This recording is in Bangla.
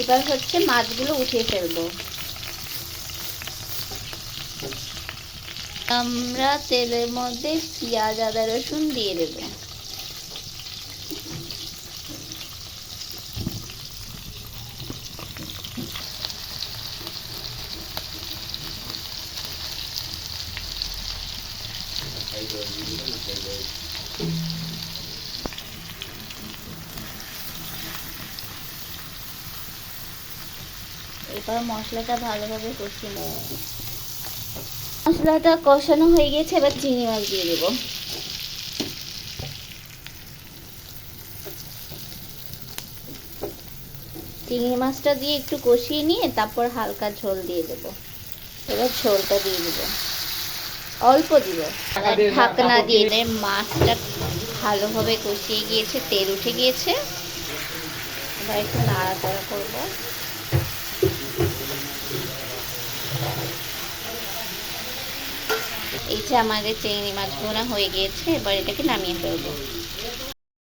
এবার হচ্ছে মাছগুলো উঠিয়ে ফেলব। আমরা তেলের মধ্যে পেঁয়াজ আদা রসুন দিয়ে দেবো। এবার মশলাটা ভালোভাবে কষিয়ে নেব। মশলাটা কষানো হয়ে গেছে এবার চিংড়ি মাছ দিয়ে দেবো। চিংড়ি মাছটা দিয়ে একটু কষিয়ে নিয়ে তারপর হালকা ঝোল দিয়ে দেবো। এবার ঝোলটা দিয়ে দেবো। অল্প দিব। ঢাকনা দিয়ে দেয়। মাছটা ভালোভাবে কষিয়ে গিয়েছে তেল উঠে গিয়েছে। এবার একটু নাড়াচাড়া করব। এই যে আমাদের চিংড়ি মাছ ভোনা হয়ে গিয়েছে এবার এটাকে নামিয়ে ফেলব।